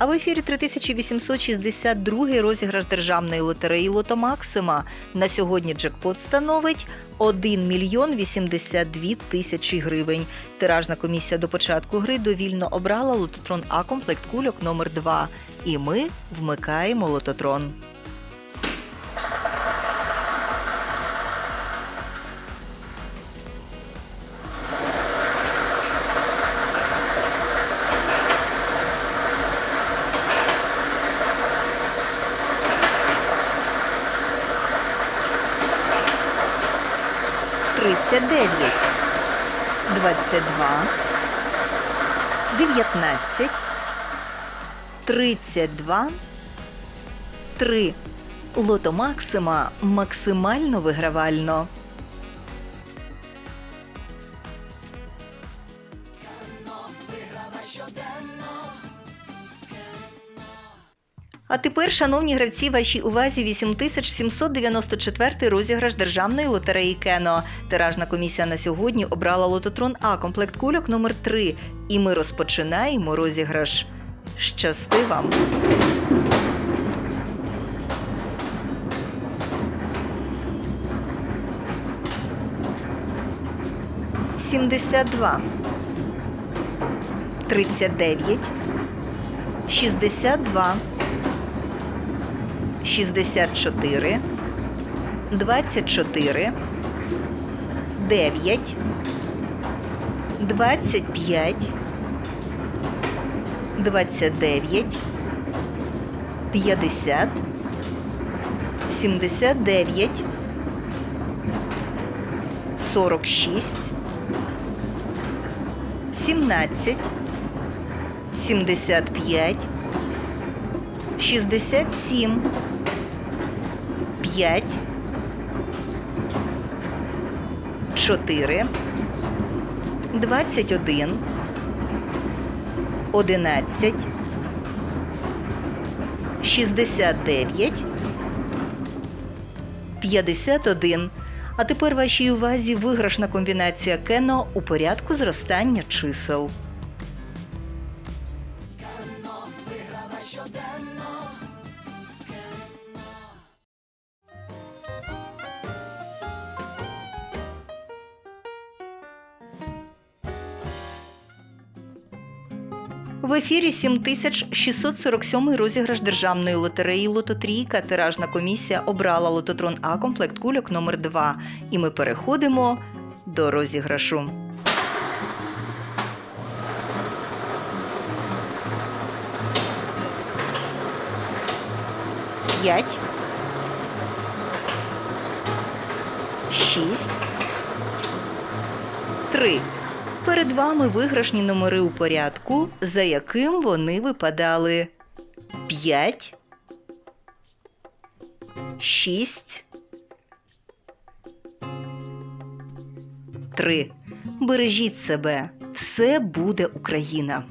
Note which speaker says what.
Speaker 1: А в ефірі 3862 розіграш державної лотереї Лото Максима. На сьогодні джекпот становить 1 мільйон 82 тисячі гривень. Тиражна комісія до початку гри довільно обрала лототрон А комплект кульок номер 2 І ми вмикаємо лототрон. Тридцять дев'ять, двадцять два, дев'ятнадцять, тридцять два, три. Лото Максима максимально вигравально. А тепер, шановні гравці, вашій увазі 8794 розіграш державної лотереї Кено. Тиражна комісія на сьогодні обрала лототрон А комплект кульок номер 3 І ми розпочинаємо розіграш. Щасти вам! Сімдесят два, тридцять дев'ять, шістдесят два. 64, 24, 9, 25, 29, 50, 79, 46, 17, 75, 67, 5, 4, 21, 11, 69, 51. А тепер вашій увазі виграшна комбінація кено у порядку зростання чисел. В ефірі 7647 розіграш державної лотереї Лототрійка. Тиражна комісія обрала лототрон А комплект кульок номер 2 І ми переходимо до розіграшу. П'ять. Шість. Три. Перед вами виграшні номери у порядку, за яким вони випадали 5, 6, 3. Бережіть себе. Все буде Україна.